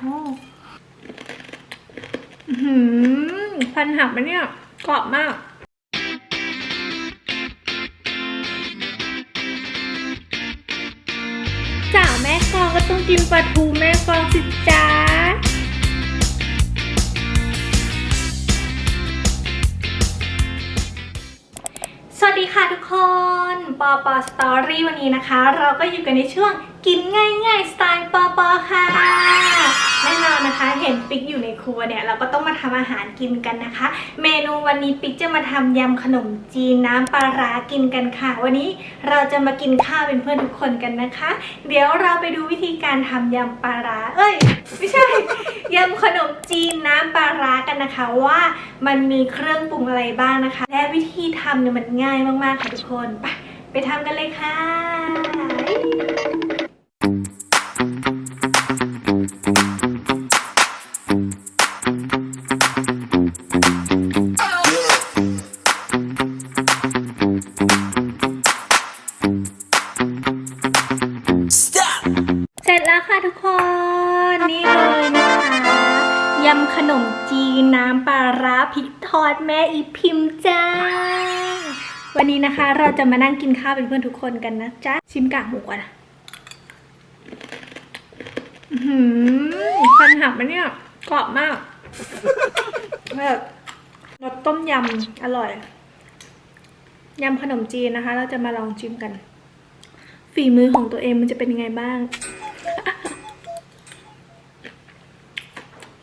หืมพันหักไหมเนี่ยกรอบมากสาวแม่กองก็ต้องกินปลาทูแม่กองสิจ้าสวัสดีค่ะทุกคน ปอปอสตอรี่วันนี้นะคะ เราก็อยู่กันในช่วง กินง่ายๆ สไตล์ปอปอค่ะแน่นอนนะคะเห็นปิ๊กอยู่ในครัวเนี่ยเราก็ต้องมาทำอาหารกินกันนะคะ เมนูวันนี้ปิ๊กจะมาทำยำขนมจีนน้ำปลาร้ากินกันค่ะ วันนี้เราจะมากินข้าวเป็นเพื่อนทุกคนกันนะคะ เดี๋ยวเราไปดูวิธีการทำยำปลาร้าเอ้ยไม่ใช่ยำขนมจีนน้ำปลาร้ากันนะคะว่ามันมีเครื่องปรุงอะไรบ้างนะคะ และวิธีทำเนี่ยมันง่ายมากๆค่ะทุกคนไปไปทำกันเลยค่ะ ค่ะทุกคน นี่เลยนะคะยำขนมจีนน้ำปลาร้าพริกทอดแม่อีพิมพ์จ้า วันนี้นะคะเราจะมานั่งกินข้าวเป็นเพื่อนทุกคนกันนะจ๊ะ ชิมกากหมูก่อนนะอื้อหือพันหักไหมเนี่ยกรอบมากแบบรสต้มยำอร่อยยำขนมจีนนะคะ เราจะมาลองชิมกัน ฝีมือของตัวเองมันจะเป็นยังไงบ้าง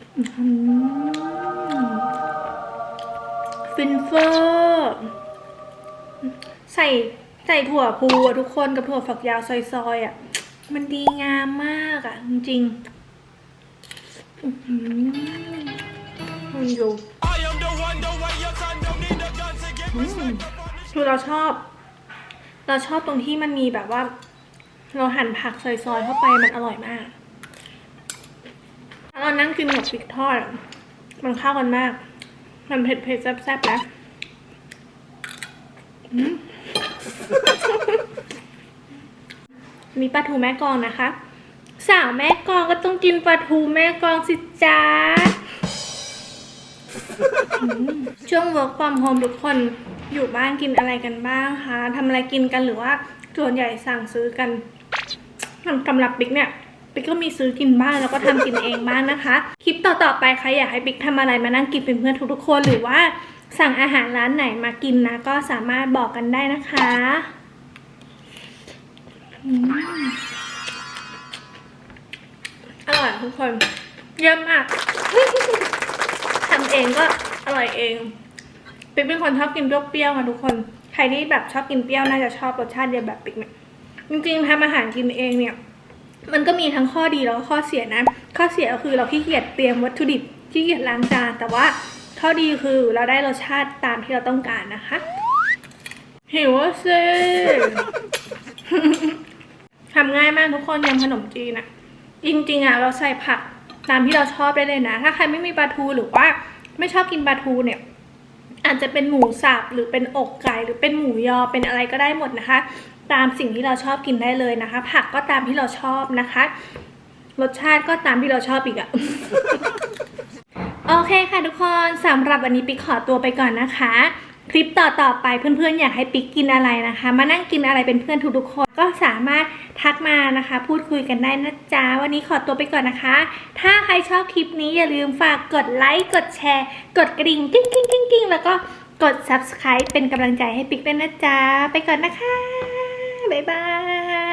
อื้อหือ ฟินเฟอร์ใส่ใส่ถั่วพูอะทุกคนกับถั่วฝักยาวซอยๆอะ มันดีงามมากอะ จริงๆมันดูคือเราชอบ เราชอบตรงที่มันมีแบบว่า เราหั่นผักซอยๆเข้าไปมันอร่อยมาก แล้วเรานั่งกินกับพริกทอด มันเข้ากันมาก มันเผ็ดๆแซ่บๆนะอืมมีปลาทูแม่กองนะคะ สาวแม่กองก็ต้องกินปลาทูแม่กองสิจ้าช่วง work from home ทุกคนอยู่บ้านกินอะไรกันบ้างคะทำอะไรกินกันหรือว่าส่วนใหญ่สั่งซื้อกันสำหรับบิ๊กเนี่ย บิ๊กก็มีซื้อกินบ้างแล้วก็ทำกินเองบ้างนะคะ คลิปต่อๆไปใครอยากให้บิ๊กทำอะไรมานั่งกินเป็นเพื่อนทุกๆคนหรือว่าสั่งอาหารร้านไหนมากินนะ ก็สามารถบอกกันได้นะคะอืมอร่อยทุกคน เยี่ยมมากทำเองก็อร่อยเองปิ๊กเป็นคนชอบกินเปรี้ยวๆค่ะทุกคน ใครที่แบบชอบกินเปรี้ยวน่าจะชอบรสชาติเดียวแบบปิ๊กเนี่ยจริงๆทำอาหารกินเองเนี่ย มันก็มีทั้งข้อดีแล้วก็ข้อเสียนะ ข้อเสียก็คือเราขี้เกียจเตรียมวัตถุดิบขี้เกียจล้างจาน แต่ว่าข้อดีคือเราได้รสชาติตามที่เราต้องการนะคะหิวสิทำง่ายมากทุกคนยำขนมจีนอะจริงๆอะเราใส่ผักตามที่เราชอบได้เลยนะ ถ้าใครไม่มีปลาทูหรือว่าไม่ชอบกินปลาทูเนี่ย อาจจะเป็นหมูสับหรือเป็นอกไก่หรือเป็นหมูยอเป็นอะไรก็ได้หมดนะคะ ตามสิ่งที่เราชอบกินได้เลยนะคะ ผักก็ตามที่เราชอบนะคะ รสชาติก็ตามที่เราชอบอีกอะโอเคค่ะทุกคนสำหรับวันนี้ปิ๊กขอตัวไปก่อนนะคะ คลิปต่อๆไปเพื่อนๆอยากให้ปิ๊กกินอะไรนะคะ มานั่งกินอะไรเป็นเพื่อนทุกๆคนก็สามารถทักมานะคะ พูดคุยกันได้นะจ๊ะวันนี้ขอตัวไปก่อนนะคะ ถ้าใครชอบคลิปนี้อย่าลืมฝากกดไลค์กดแชร์ กดกระดิ่งกิ้งกิ้งกิ้งกิ้งแล้วก็กด subscribe เป็นกำลังใจให้ปิ๊กด้วยนะจ๊ะไปก่อนนะคะ บ๊ายบาย